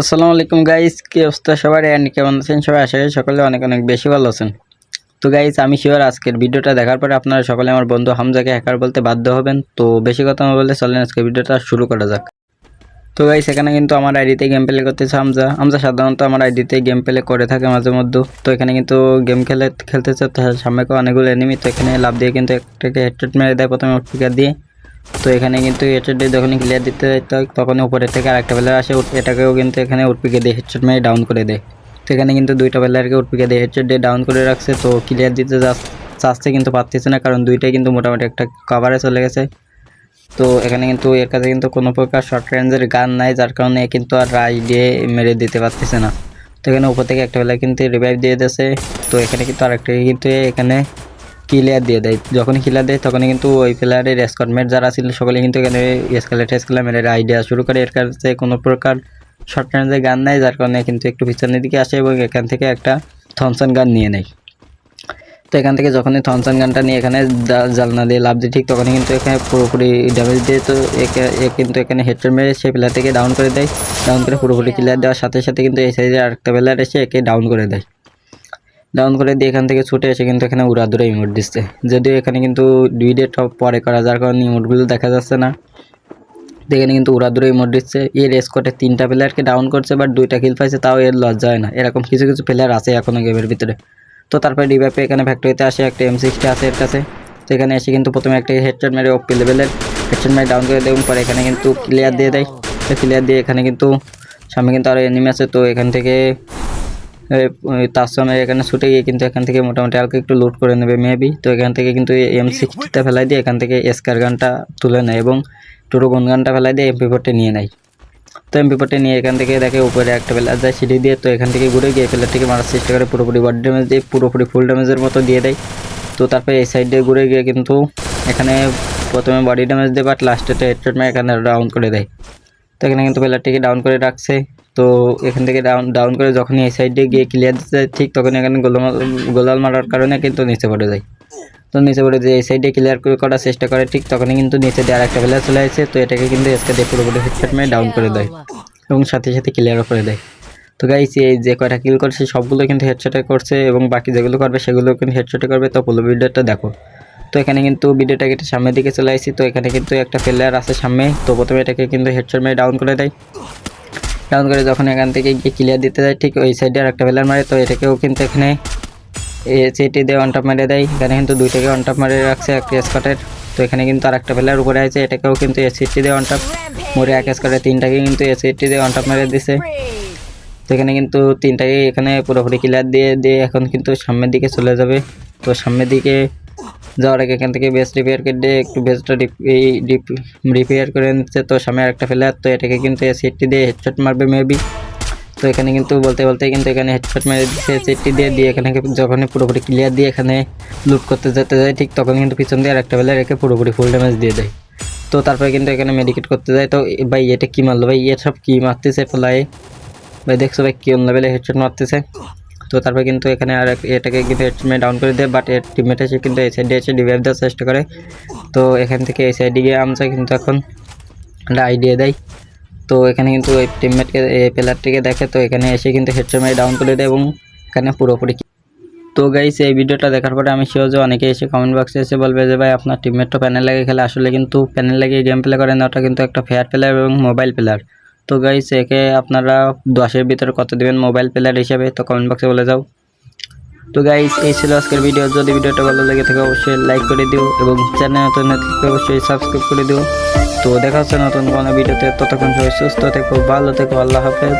আসসালামু আলাইকুম গাইস কি অবস্থা সবার অ্যান্ড কেমন আছেন সবাই? আশা সকলে অনেক অনেক বেশি ভালো আছেন। তো গাইস আমি শিওর আজকের ভিডিওটা দেখার পরে আপনারা সকলে আমার বন্ধু হামজাকে হ্যাকার বলতে বাধ্য হবেন। তো, বেশি কথা না বললে চলেন আজকে ভিডিওটা শুরু করা যাক। তো গাইস এখানে কিন্তু আমার আইডিতে গেম প্লে করতেছে হামজা। হামজা, সাধারণত আমার আইডিতে গেম প্লে করে থাকে মাঝে মধ্যে। তো, এখানে কিন্তু গেম খেলে, খেলতেছে। সামনে অনেকগুলো এনিমি তো, এখানে লাভ দিয়ে কিন্তু একটাকে হেডশট মেরে দেয় প্রথমে স্পিকার দিয়ে। তো এখানে কিন্তু দিয়ে যখনই ক্লিয়ার দিতে তো- তখন উপরে থেকে আরেকটা প্লেয়ার আসে। এটাকেও কিন্তু এখানে উঠপিকে দিয়ে হেডশট মেরে ডাউন করে দেয়। তো এখানে কিন্তু দুইটা প্লেয়ারকে উঠপিকে দিয়ে হেডশট দিয়ে ডাউন করে রাখছে। তো ক্লিয়ার দিতে চাচ্ছে কিন্তু পারতেছে না, কারণ দুইটাই কিন্তু মোটামুটি একটা কভারে চলে গেছে। তো এখানে কিন্তু এর কাছে কিন্তু কোনো প্রকার শর্ট রেঞ্জের গান নাই, যার কারণে কিন্তু আর রাই দিয়ে মেরে দিতে পারতেছে না। তো এখানে উপর থেকে একটা প্লেয়ার কিন্তু রিভাইভ দিয়ে দিয়েছে। তো এখানে কিন্তু আরেকটা কিন্তু এখানে ক্লিয়ার দিয়ে দেয়। যখনই ক্লিয়ার দেয়, তখনই কিন্তু ওই প্লেয়ারের স্কটমেট যারা ছিল সকলে কিন্তু এখানে এসকালেট এসকালে মেরে আইডিয়া শুরু করে। এর কাছে কোনো প্রকার শর্ট রেঞ্জের গান নেয় যার কারণে কিন্তু একটু পিছনের দিকে আসে এবং এখান থেকে একটা থমসন গান নিয়ে নেয়। তো এখান থেকে যখনই থমসন গানটা নিয়ে এখানে জালনা দিয়ে লাভ দিয়ে ঠিক তখনই কিন্তু এখানে পুরোপুরি ড্যামেজ দিয়ে তো একে এ কিন্তু এখানে হেডশট মেরে সেই প্লেয়ার থেকে ডাউন করে দেয়। ডাউন করে পুরোপুরি ক্লিয়ার দেওয়ার সাথে সাথে কিন্তু এই সাইডে আরেকটা প্লেয়ার এসে একে ডাউন করে দেয়। ডাউন করে দিয়ে এখান থেকে ছুটে এসে কিন্তু এখানে উড়াদুরা ইমোট দিচ্ছে। যদিও এখানে কিন্তু দুই ডে টপ পরে করা যার কারণে ইমোটগুলো দেখা যাচ্ছে না। এখানে কিন্তু উড়াদুরা ইমোট দিচ্ছে। এর স্কোয়াডে তিনটা প্লেয়ারকে ডাউন করছে বাট দুইটা কিল পাইছে, তাও এর লস যায় না। এরকম কিছু কিছু প্লেয়ার আছে এখনও গেমের ভিতরে। তো তারপরে ডিভাইপে এখানে ফ্যাক্টরিতে আসে, একটা এম সিক্সটি আছে এর কাছে। তো এখানে এসে কিন্তু প্রথমে একটা হেডশট মেরে ওপি লেভেলের হেডশট মেরে ডাউন করে দেবেন পরে এখানে কিন্তু ক্লিয়ার দিয়ে দেয়। তো ক্লিয়ার দিয়ে এখানে কিন্তু সামনে কিন্তু আরও এনিমি আছে। তো এখান থেকে তার সময় এখানে ছুটে গিয়ে কিন্তু এখান থেকে মোটামুটি হালকা একটু লোড করে নেবে মেবি তো এখান থেকে কিন্তু এম সিক্সটিটা ফেলাই দিয়ে এখান থেকে এসকার গানটা তুলে নেয় এবং টোটো গুন গানটা ফেলাই দিয়ে এমপি ফোরটা নিয়ে নেয়। তো এমপি ফোরটা নিয়ে এখান থেকে দেখে উপরে একটা প্লেয়ার যায় সিঁড়ি দিয়ে তো এখান থেকে ঘুরে গিয়ে প্লেয়ারটিকে মারার চেষ্টা করে পুরোপুরি বডি ড্যামেজ দিয়ে পুরোপুরি ফুল ড্যামেজের মতো দিয়ে দেয়। তো তারপরে এই সাইড দিয়ে ঘুরে গিয়ে কিন্তু এখানে প্রথমে বডি ড্যামেজ দেয় বাট হেডশট মেরে এখানে ডাউন করে দেয়। তো এখানে কিন্তু প্লেয়ারটিকে ডাউন করে রাখছে। তো এখান থেকে ডাউন ডাউন করে যখনই এই সাইডে গিয়ে ক্লিয়ার দিতে যায়, ঠিক তখন এখানে গোলাম গোলাল মারার কারণে কিন্তু নিচে পড়ে যায়। তো নিচে পড়ে যে এই সাইডে ক্লিয়ার করে করার চেষ্টা করে, ঠিক তখনই কিন্তু নিচে দিয়ে আরেকটা প্লেয়ার চলে আসে, তো এটাকে কিন্তু এসকে দিয়ে পুরোপুরি হেডশট মেরে ডাউন করে দেয় এবং সাথে সাথে ক্লিয়ারও করে দেয়। তো গাইস এই যে কয়টা কিল করছে, সবগুলো কিন্তু হেডশটে করছে এবং বাকি যেগুলো করবে, সেগুলো কিন্তু হেডশটে করবে। তো পুরো ভিডিওটা দেখো। তো এখানে কিন্তু ভিডিওটা কেটে সামনের দিকে চলে আসি, তো এখানে কিন্তু একটা প্লেয়ার আছে সামনে, তো প্রথমে এটাকে কিন্তু হেডশট মেরে ডাউন করে দেয়। ডাউন করে যখন এখান থেকে গিয়ে ক্লিয়ার দিতে যায়, ঠিক ওই সাইডে আর একটা প্লেয়ার মারে, তো এটাকেও কিন্তু এখানে সেটি দিয়ে অন টপ মেরে দেয়। এখানে কিন্তু দুইটাকে অন টপ মেরে রাখছে একটা স্কটের তো এখানে কিন্তু আর একটা প্লেয়ার উপরে আছে, এটাকেও কিন্তু এসিটি দিয়ে অন টপ মরে এক স্কটে তিনটাকে কিন্তু এসিটি দিয়ে অন টপ মেরে দিছে। তো এখানে কিন্তু তিনটাকে এখানে পুরোপুরি ক্লিয়ার দিয়ে দিয়ে এখন কিন্তু সামনের দিকে চলে যাবে। তো সামনের দিকে যাওয়ার আগে এখান থেকে বেস্ট রিপেয়ার কেটে একটু বেস্টটা রিপেয়ার করে নিচ্ছে। তো সামনে আরেকটা প্লেয়ার তো এটাকে কিন্তু সিটটি দিয়ে হেডশট মারবে মেবি তো এখানে কিন্তু বলতে বলতে কিন্তু এখানে হেডশট মেরে দিচ্ছে সিটটি দিয়ে দিয়ে এখানে যখন পুরোপুরি ক্লিয়ার দিয়ে এখানে লুট করতে যেতে যায়, ঠিক তখন কিন্তু পিছন দিয়ে আরেকটা প্লেয়ার রেখে পুরোপুরি ফুল ড্যামেজ দিয়ে দেয়। তো তারপরে কিন্তু এখানে মেডিকেট করতে যায়। তো ভাই, এটা কি মারলো? ভাই, এসব কি মারতেছে ফেলায় ভাই, দেখছ ভাই কোন লেভেলে হেডশট মারতেছে? তো তারপরে কিন্তু এখানে আর এটাকে কিন্তু হেডশট ডাউন করে দেয় বাট এর টিমমেট এসে কিন্তু এই সাইডে এসে রিভাইভ দেওয়ার চেষ্টা করে। তো এখান থেকে এই সাইডে গিয়ে আমসা কিন্তু এখন একটা আইডিয়া দেয়। তো এখানে কিন্তু ওই টিমমেটকে এই প্লেয়ারটিকে দেখে, তো এখানে এসে কিন্তু মেরে ডাউন করে দেয় এবং এখানে পুরোপুরি তো গাইস এই ভিডিওটা দেখার পরে আমি শিওর যে অনেকে এসে কমেন্ট বক্সে এসে বলবে যে, ভাই, আপনার টিমমেট তো প্যানেল লাগে খেলে, আসলে কিন্তু প্যানেল লাগিয়ে গেম প্লে করে না ওটা কিন্তু একটা ফেয়ার প্লেয়ার এবং মোবাইল প্লেয়ার তো গাইস একে আপনারা দশের ভিতরে কত দেবেন মোবাইল প্লেয়ার হিসাবে, তো কমেন্ট বক্সে বলে যাও। তো গাইস এই ছিল আজকের ভিডিও যদি ভিডিওটা ভালো লেগে থাকে, অবশ্যই লাইক করে দিও এবং চ্যানেল নতুন অবশ্যই সাবস্ক্রাইব করে দিও। তো দেখা হচ্ছে নতুন কোনো ভিডিওতে ততক্ষণ সবাই সুস্থ থেকো, ভালো থেকো, আল্লাহ হাফেজ।